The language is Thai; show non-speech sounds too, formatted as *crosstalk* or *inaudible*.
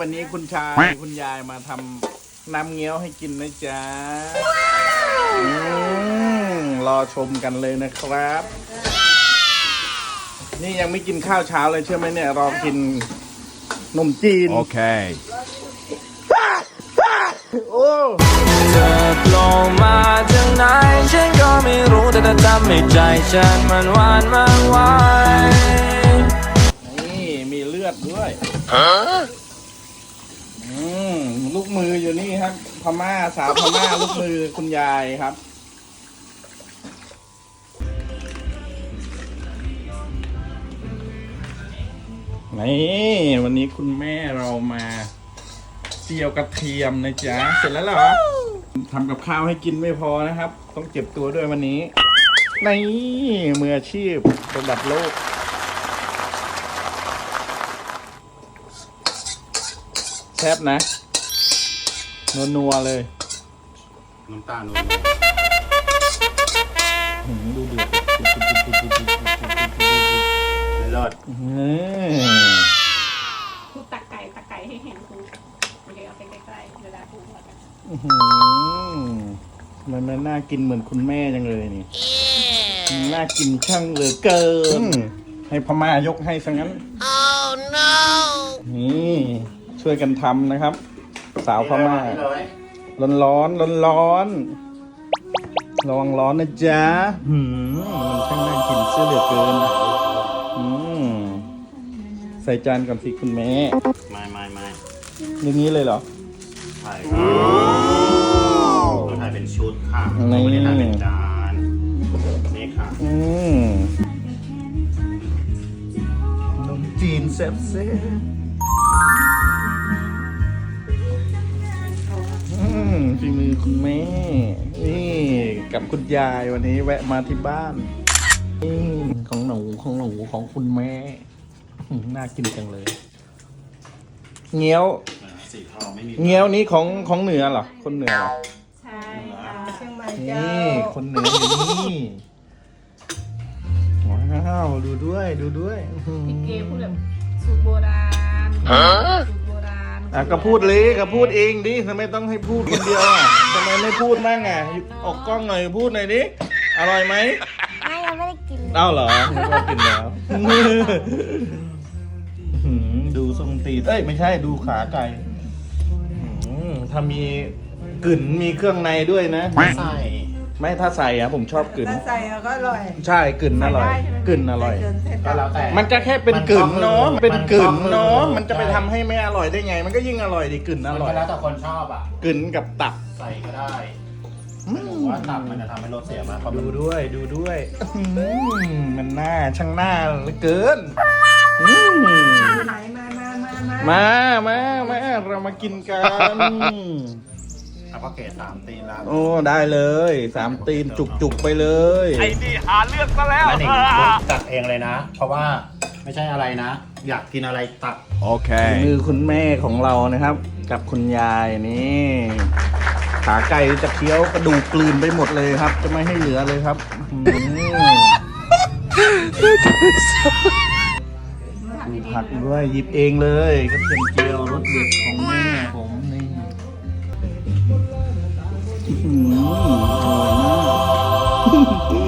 วันนี้คุณชายคุณยายมาทำน้ำเงี้ยวให้กินนะจ๊ะอืมรอชมกันเลยนะครับ นี่ยังไม่กินข้าวเช้าเลยเชื่อไหมเนี่ย รอกินนมจีน Okay. โอ้เธอโผล่มาจากไหนฉันก็ไม่รู้แต่เธอทำให้ใจฉันมันหวานมันไหวนี่มีเลือดด้วย อืมลูกมืออยู่นี่ครับ พม่าสาวพม่าลูกมือคุณยายครับนี่วันนี้คุณแม่เรามาเจียวกระเทียมนะจ๊ะเสร็จแล้วเหรอทำกับข้าวให้กินไม่พอนะครับ ต้องเจ็บตัวด้วยวันนี้นี่มืออาชีพระดับโลก แซ่บนะนัวๆเลยน้ำตาลหืมดูเดือดเลิศอืมครูตักไก่ตักไก่ให้เห็นครูโอเคเอาไปใกล้ๆเวลาครูทอดอะอื้อหือมันมันน่ากินเหมือนคุณแม่จังเลยนี่น่ากินช่างเหลือเกิน ให้พม่ายกให้ซะงั้นนี่ ช่วยกันทำนะครับ สาวพม่าร้อนร้อนร้อนร้อนๆระวังร้อนนะจ๊ะหืมมันช่างน่ากินเสื้อเหลือเกินอืมใส่จานก่อนสิคุณแม่ไม่ไม่ไม่อย่างนี้เลยเหรอถ่ายเราถ่ายเป็นชุดค่ะนี่เราไม่ได้ถ่ายเป็นจานนี่ค่ะอืมนมจีนแซ่บเฝีมือคุณแม่ นี่กับคุณยายวันนี้แวะมาที่บ้าน นี่ของหนูของหนูของคุณแม่อืมน่ากินจังเลย เงี้ยว สีทองไม่มีเงี้ยวนี้ของของเหนือเหรอ คนเหนือเหรอ ใช่ค่ะเชียงใหม่เจ้านี่คนเหนืออยู่นี่ ว้าว ดูด้วย ดูด้วยอื้อหือ พี่เกพูดแบบสูตรโบราณสูตรโบราณ อะก็พูดเลยก็พูดเองดิทำไมต้องให้พูดคนเดียวอะทำไมไม่พูดมั่งอะออกกล้องหน่อยพูดหน่อยดิอร่อยไหมไม่ยังไม่ได้กินเลยเอ้าเหรอไม่ว่ากินแล้วอื้อหือดูทรงตีนเอ้ยไม่ใช่ดูขาไก่อื้อหือถ้ามีกลิ่นมีเครื่องในด้วยนะ ใส่ ไม่ถ้าใส่อะผมชอบกลิ่นถ้าใส่แล้วก็อร่อย ใช่กลิ่นอร่อยกลิ่นอร่อยเกินเส้นก็แล้วแต่ มันก็แค่เป็นกลิ่นเนาะมันก็คือเป็นกลิ่นเนาะมันก็คือมันจะไปทำให้ไม่อร่อยได้ไง มันก็ยิ่งอร่อยดิกลิ่นอมันร่อก็ยแล้วแต่คนชอบอะ กลิ่นกับตับใส่ก็ได้ไม่รู้ว่าตับมันจะทำให้รสเสียมากเพราะมัดูนด้วยดูด้วยอื้อหือมันน่าช่างหน้าเหลือเกินอืมไหนมามามามามามามาเรามากินกัน เอาก็เกรดสามตีนแล้วโอ้ได้เลยสามตีนจุกๆไปเลยไอ้นี่หาเรื่องซะแล้วแม่หนิงตักเองเลยนะ เพราะว่าไม่ใช่อะไรนะ อยากกินอะไรตักฝี Okay. มือคุณแม่ของเรานะครับ กับคุณยายนี่ขาไก่จะเคี้ยวกระดูกกลืนไปหมดเลยครับ จะไม่ให้เหลือเลยครับอื้อหือดูผักด้วยหยิบเองเลยกระเทียมเจียวรสเด็ดของแม่ผมนี่ Mm, okay na. *laughs*